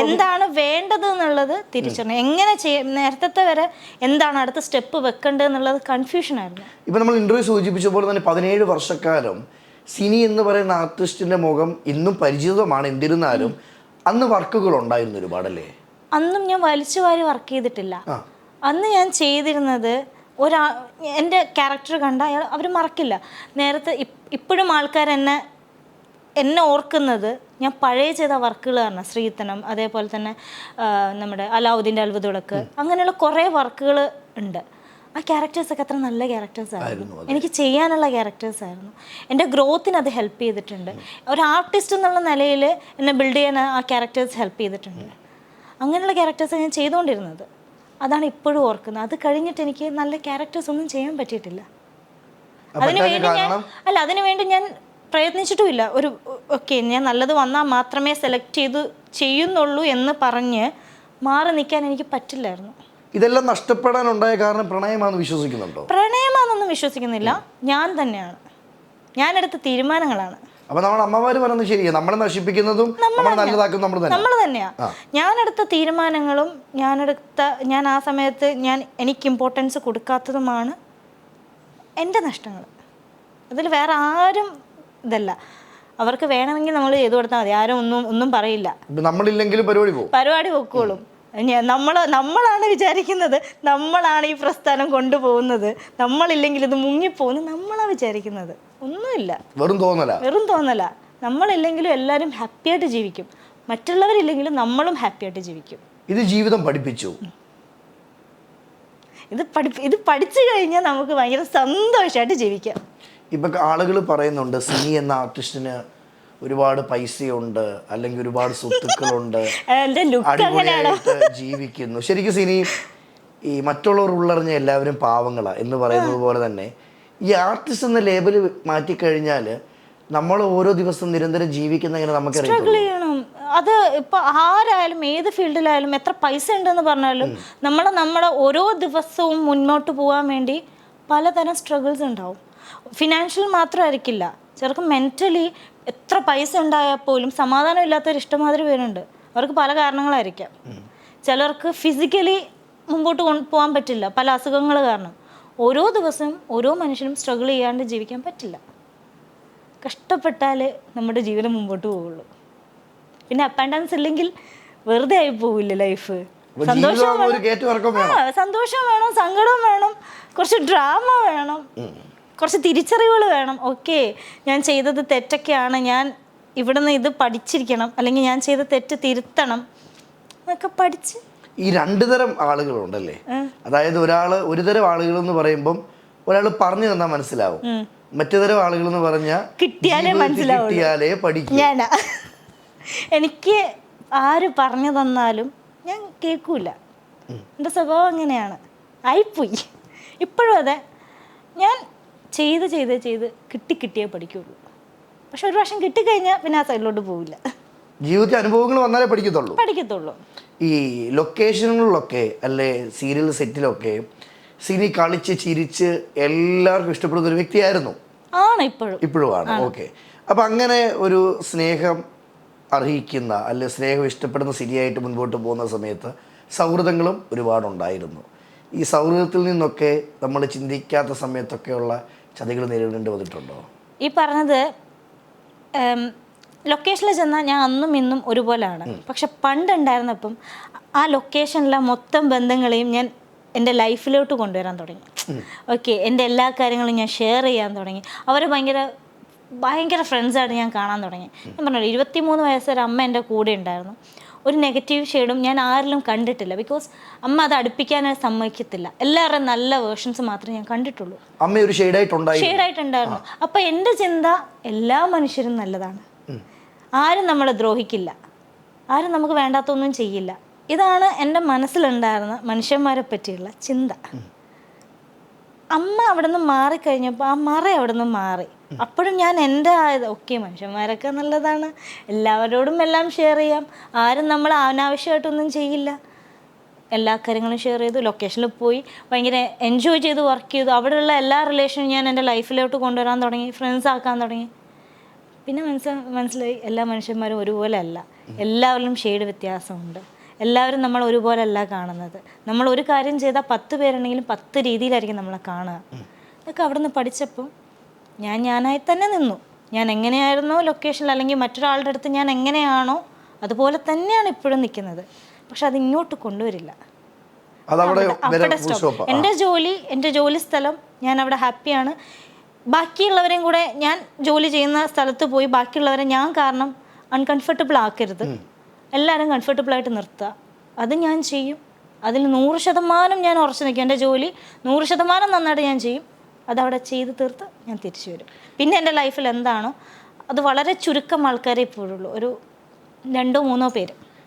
എന്താണ് വേണ്ടത് എന്നുള്ളത് തിരിച്ചറിഞ്ഞു. എങ്ങനെ ചെയ്യാം നേരത്തെ വരെ എന്താണ് അടുത്ത സ്റ്റെപ്പ് വെക്കേണ്ടത് എന്നുള്ളത് കൺഫ്യൂഷൻ ആയിരുന്നു. ഇപ്പൊ നമ്മൾ ഇന്റർവ്യൂ സൂചിപ്പിച്ച പോലെ തന്നെ പതിനേഴ് വർഷക്കാലം സിനി എന്ന് പറയുന്ന ആർട്ടിസ്റ്റിന്റെ മുഖം ഇന്നും പരിചിതമാണ് എന്നിരുന്നാലും അന്ന് വർക്കുകൾ ഉണ്ടായിരുന്നു ഒരുപാടല്ലേ അന്നും ഞാൻ വലിച്ചു വാരി വർക്ക് ചെയ്തിട്ടില്ല. അന്ന് ഞാൻ ചെയ്തിരുന്നത് ഒരാ എന്റെ ക്യാരക്ടർ കണ്ട അയാൾ അവർ മറക്കില്ല. നേരത്തെ ഇപ്പോഴും ആൾക്കാർ എന്നെ എന്നെ ഓർക്കുന്നത് ഞാൻ പഴയ ചെയ്ത വർക്കുകൾ കാരണം ശ്രീത്തനം അതേപോലെ തന്നെ നമ്മുടെ അലാവുദ്ദീന്റെ അത്ഭുതവിളക്ക് അങ്ങനെയുള്ള കുറേ വർക്കുകൾ ഉണ്ട്. ആ ക്യാരക്ടേഴ്സൊക്കെ അത്ര നല്ല ക്യാരക്ടേഴ്സ് ആയിരുന്നു. എനിക്ക് ചെയ്യാനുള്ള ക്യാരക്ടേഴ്സ് ആയിരുന്നു. എന്റെ ഗ്രോത്തിന് അത് ഹെൽപ്പ് ചെയ്തിട്ടുണ്ട്. ഒരു ആർട്ടിസ്റ്റ് എന്നുള്ള നിലയിൽ എന്നെ ബിൽഡ് ചെയ്യാൻ ആ ക്യാരക്ടേഴ്സ് ഹെൽപ്പ് ചെയ്തിട്ടുണ്ട്. അങ്ങനെയുള്ള ക്യാരക്ടേഴ്സ് ഞാൻ ചെയ്തുകൊണ്ടിരുന്നത്. അതാണ് ഇപ്പോഴും ഓർക്കുന്നത്. അത് കഴിഞ്ഞിട്ട് എനിക്ക് നല്ല ക്യാരക്ടേഴ്സ് ഒന്നും ചെയ്യാൻ പറ്റിയിട്ടില്ല. അപ്പൊ അതിനു പറ്റാത്ത വേണ്ടി ഞാൻ അല്ല അതിനുവേണ്ടി ഞാൻ പ്രയത്നിച്ചിട്ടുമില്ല. ഒരു ഓക്കെ ഞാൻ നല്ലത് വന്നാൽ മാത്രമേ സെലക്ട് ചെയ്ത് ചെയ്യുന്നുള്ളൂ എന്ന് പറഞ്ഞ് മാറി നിൽക്കാൻ എനിക്ക് പറ്റില്ലായിരുന്നു. ഇതെല്ലാം നഷ്ടപ്പെടാനുണ്ടായ കാരണം പ്രണയമാണെന്ന് വിശ്വസിക്കുന്നുണ്ടോ? പ്രണയമാണെന്നൊന്നും വിശ്വസിക്കുന്നില്ല. ഞാൻ തന്നെയാണ്. ഞാൻ ഞാനെടുത്ത തീരുമാനങ്ങളാണ്. അപ്പൊ നമ്മുടെ അമ്മമാര് പറയുന്നത് ശരിയാ. നമ്മളെ നശിപ്പിക്കുന്നതും നമ്മളെ നല്ലതാക്കുന്നതും നമ്മൾ നമ്മൾ തന്നെയാ. ഞാനെടുത്ത തീരുമാനങ്ങളും ഞാനെടുത്ത ഞാൻ ആ സമയത്ത് ഞാൻ എനിക്ക് ഇമ്പോർട്ടൻസ് കൊടുക്കാത്തതുമാണ് എന്റെ നഷ്ടങ്ങൾ. അതിൽ വേറെ ആരും ഇതല്ല. അവർക്ക് വേണമെങ്കിൽ നമ്മൾ ചെയ്തു കൊടുത്താൽ മതി. ആരും ഒന്നും ഒന്നും പറയില്ല. നമ്മളില്ലെങ്കിലും പരിപാടി പോകും. പരിപാടി പൊക്കോളും. നമ്മൾ നമ്മളാണ് വിചാരിക്കുന്നത് നമ്മളാണ് ഈ പ്രസ്ഥാനം കൊണ്ടുപോകുന്നത്. നമ്മളില്ലെങ്കിൽ ഇത് മുങ്ങിപ്പോകുന്നു. നമ്മളാണ് വിചാരിക്കുന്നത്. ഒന്നുമില്ല. വെറും തോന്നല. വെറും തോന്നല. നമ്മളില്ലെങ്കിലും എല്ലാവരും ഹാപ്പിയായിട്ട് ജീവിക്കും. മറ്റുള്ളവരില്ലെങ്കിലും നമ്മളും ഹാപ്പി ആയിട്ട് ജീവിക്കും. ഇത് ജീവിതം പഠിപ്പിച്ചു. ഇത് പഠി ഇത് പഠിച്ചു കഴിഞ്ഞാൽ നമുക്ക് ഭയങ്കര സന്തോഷമായിട്ട് ജീവിക്കാം. ഇപ്പൊ ആളുകൾ പറയുന്നുണ്ട് സിനി എന്ന ആർട്ടിസ്റ്റിന് ഒരുപാട് പൈസയുണ്ട് അല്ലെങ്കിൽ ഒരുപാട് സ്വത്തുക്കളുണ്ട്. അടിപൊളിയായിട്ട് ജീവിക്കുന്നു. ശരിക്കും സിനി ഈ മറ്റുള്ളവർ ഉള്ളറിഞ്ഞ എല്ലാവരും പാവങ്ങളാണ് എന്ന് പറയുന്നത് പോലെ തന്നെ. ഈ ആർട്ടിസ്റ്റ് എന്ന ലേബൽ മാറ്റിക്കഴിഞ്ഞാൽ നമ്മൾ ഓരോ ദിവസം നിരന്തരം ജീവിക്കുന്ന അത് ഇപ്പൊ ആരായാലും ഏത് ഫീൽഡിലായാലും എത്ര പൈസ ഉണ്ടെന്ന് പറഞ്ഞാലും നമ്മൾ നമ്മുടെ ഓരോ ദിവസവും മുന്നോട്ട് പോകാൻ വേണ്ടി പലതരം സ്ട്രഗിൾസ് ഉണ്ടാവും. ഫിനാൻഷ്യൽ മാത്രമായിരിക്കില്ല. ചിലർക്ക് മെന്റലി എത്ര പൈസ ഉണ്ടായാൽ പോലും സമാധാനം ഇല്ലാത്തവർ ഇഷ്ടമാതിരി പേരുണ്ട്. അവർക്ക് പല കാരണങ്ങളായിരിക്കാം. ചിലർക്ക് ഫിസിക്കലി മുമ്പോട്ട് കൊണ്ട് പോകാൻ പറ്റില്ല. പല അസുഖങ്ങൾ കാരണം. ഓരോ ദിവസവും ഓരോ മനുഷ്യനും സ്ട്രഗിൾ ചെയ്യാണ്ട് ജീവിക്കാൻ പറ്റില്ല. കഷ്ടപ്പെട്ടാലേ നമ്മുടെ ജീവിതം മുമ്പോട്ട് പോവുള്ളൂ. പിന്നെ അപ്പ് ആൻഡ് ഡൗൺസ് ഇല്ലെങ്കിൽ വെറുതെ ആയി പോവില്ല ലൈഫ് സന്തോഷം വേണം. വേണം. സങ്കടം വേണം കുറച്ച് ഡ്രാമ വേണം. കുറച്ച് തിരിച്ചറിവുകൾ വേണം. ഓക്കെ ഞാൻ ചെയ്തത് തെറ്റൊക്കെയാണ്. ഞാൻ ഇവിടുന്ന് ഇത് പഠിച്ചിരിക്കണം. അല്ലെങ്കിൽ ഞാൻ ചെയ്ത തെറ്റ് തിരുത്തണം. എന്നൊക്കെ പഠിച്ച്. ഈ രണ്ടു തരം ആളുകളുണ്ടല്ലേ? അതായത് ഒരാൾ ഒരു തരം ആളുകൾ എന്ന് പറയുമ്പം ഒരാൾ പറഞ്ഞു തന്നാൽ മനസ്സിലാവും. മറ്റു തരം ആളുകൾ എന്ന് പറഞ്ഞാൽ കിട്ടിയാലേ മനസ്സിലാവും കിട്ടിയാലേ പഠിക്കും. എനിക്ക് ആര് പറഞ്ഞു തന്നാലും ഞാൻ കേൾക്കൂല. എന്റെ സ്വഭാവം അങ്ങനെയാണ്. ആയിപ്പോയി. ഇപ്പോഴും അതെ. ഞാൻ ചെയ്ത് ചെയ്ത് ചെയ്ത് കിട്ടി കിട്ടിയേ പഠിക്കുള്ളൂ. പക്ഷെ ഒരു പ്രാവശ്യം കിട്ടിക്കഴിഞ്ഞാൽ പിന്നെ ആ സൈഡിലോട്ട് പോവില്ല. ജീവിത അനുഭവങ്ങൾ വന്നാലേ പഠിക്കത്തുള്ളൂ. പഠിക്കത്തുള്ളൂ. ഈ ലൊക്കേഷനുകളിലൊക്കെ അല്ലെ സീരിയൽ സെറ്റിലൊക്കെ സിനി കളിച്ച് ചിരിച്ച് എല്ലാവർക്കും ഇഷ്ടപ്പെടുന്ന ഒരു വ്യക്തിയായിരുന്നു? ആണ് ഇപ്പോഴും. ഇപ്പോഴും ആണ്. ഓക്കെ. അപ്പം അങ്ങനെ ഒരു സ്നേഹം അർഹിക്കുന്ന അല്ലെ സ്നേഹം ഇഷ്ടപ്പെടുന്ന സിനിയായിട്ട് മുൻപോട്ട് പോകുന്ന സമയത്ത് സൗഹൃദങ്ങളും ഒരുപാടുണ്ടായിരുന്നു. ഈ സൗഹൃദത്തിൽ നിന്നൊക്കെ നമ്മൾ ചിന്തിക്കാത്ത സമയത്തൊക്കെയുള്ള ചതികൾ നേരിടേണ്ടി വന്നിട്ടുണ്ടോ? ഈ പറഞ്ഞത് ലൊക്കേഷനിൽ ചെന്നാൽ ഞാൻ അന്നും ഇന്നും ഒരുപോലെയാണ് പക്ഷെ പണ്ടുണ്ടായിരുന്നപ്പം ആ ലൊക്കേഷനിലെ മൊത്തം ബന്ധങ്ങളെയും ഞാൻ എന്റെ ലൈഫിലോട്ട് കൊണ്ടുവരാൻ തുടങ്ങി. ഓക്കെ എന്റെ എല്ലാ കാര്യങ്ങളും ഞാൻ ഷെയർ ചെയ്യാൻ തുടങ്ങി. അവരെ ഭയങ്കര ഭയങ്കര ഫ്രണ്ട്സായിട്ട് ഞാൻ കാണാൻ തുടങ്ങി. ഞാൻ പറഞ്ഞു ഇരുപത്തി മൂന്ന് വയസ്സൊരു അമ്മ എന്റെ കൂടെ ഉണ്ടായിരുന്നു. ഒരു നെഗറ്റീവ് ഷെയ്ഡും ഞാൻ ആരിലും കണ്ടിട്ടില്ല. ബിക്കോസ് അമ്മ അത് അടുപ്പിക്കാനായി സമ്മതിക്കത്തില്ല. എല്ലാവരുടെയും നല്ല വേർഷൻസ് മാത്രമേ ഞാൻ കണ്ടിട്ടുള്ളൂ. അമ്മ ഒരു ഷെയ്ഡായിട്ടുണ്ടായി ഷെയ്ഡായിട്ടുണ്ടായിരുന്നു അപ്പൊ എന്റെ ചിന്ത എല്ലാ മനുഷ്യരും നല്ലതാണ്. ആരും നമ്മളെ ദ്രോഹിക്കില്ല. ആരും നമുക്ക് വേണ്ടാത്തൊന്നും ചെയ്യില്ല. ഇതാണ് എന്റെ മനസ്സിലുണ്ടായിരുന്ന മനുഷ്യന്മാരെ പറ്റിയുള്ള ചിന്ത. അമ്മ അവിടെ നിന്ന് മാറിക്കഴിഞ്ഞപ്പോൾ ആ മറ അവിടെ നിന്ന് മാറി. അപ്പോഴും ഞാൻ എന്റെ ആയത് ഓക്കെ മനുഷ്യന്മാരൊക്കെ നല്ലതാണ്. എല്ലാവരോടും എല്ലാം ഷെയർ ചെയ്യാം. ആരും നമ്മൾ അനാവശ്യമായിട്ടൊന്നും ചെയ്യില്ല. എല്ലാ കാര്യങ്ങളും ഷെയർ ചെയ്തു ലൊക്കേഷനിൽ പോയി ഭയങ്കര എൻജോയ് ചെയ്ത് വർക്ക് ചെയ്തു. അവിടെയുള്ള എല്ലാ റിലേഷനും ഞാൻ എന്റെ ലൈഫിലോട്ട് കൊണ്ടുവരാൻ തുടങ്ങി ഫ്രണ്ട്സ് ആക്കാൻ തുടങ്ങി. പിന്നെ മനസ്സ മനസ്സിലായി എല്ലാ മനുഷ്യന്മാരും ഒരുപോലെ അല്ല. എല്ലാവരിലും ഷെയ്ഡ് വ്യത്യാസമുണ്ട്. എല്ലാവരും നമ്മൾ ഒരുപോലെ അല്ല കാണുന്നത്. നമ്മൾ ഒരു കാര്യം ചെയ്താൽ പത്ത് പേരുണ്ടെങ്കിലും പത്ത് രീതിയിലായിരിക്കും നമ്മളെ കാണുക. അതൊക്കെ അവിടെ നിന്ന് പഠിച്ചപ്പോൾ ഞാൻ ഞാനായി തന്നെ നിന്നു. ഞാൻ എങ്ങനെയായിരുന്നോ ലൊക്കേഷനിൽ അല്ലെങ്കിൽ മറ്റൊരാളുടെ അടുത്ത് ഞാൻ എങ്ങനെയാണോ അതുപോലെ തന്നെയാണ് ഇപ്പോഴും നിൽക്കുന്നത്. പക്ഷെ അത് ഇങ്ങോട്ട് കൊണ്ടുവരില്ല. എന്റെ ജോലി എന്റെ ജോലി സ്ഥലം ഞാൻ അവിടെ ഹാപ്പിയാണ് ബാക്കിയുള്ളവരെയും കൂടെ ഞാൻ ജോലി ചെയ്യുന്ന സ്ഥലത്ത് പോയി ബാക്കിയുള്ളവരെ ഞാൻ കാരണം അൺകംഫർട്ടബിൾ ആക്കരുത്. എല്ലാവരും കംഫർട്ടബിൾ ആയിട്ട് നിർത്തുക. അത് ഞാൻ ചെയ്യും. അതിൽ നൂറ് ശതമാനം ഞാൻ ഉറച്ചു നിൽക്കും. എന്റെ ജോലി നൂറ് ശതമാനം നന്നായിട്ട് ഞാൻ ചെയ്യും. അതവിടെ ചെയ്ത് തീർത്ത് ഞാൻ തിരിച്ചു വരും. പിന്നെ എന്റെ ലൈഫിൽ എന്താണോ അത് വളരെ ചുരുക്കം ആൾക്കാരെ ഇപ്പോഴുള്ളൂ ഒരു രണ്ടോ മൂന്നോ പേര്.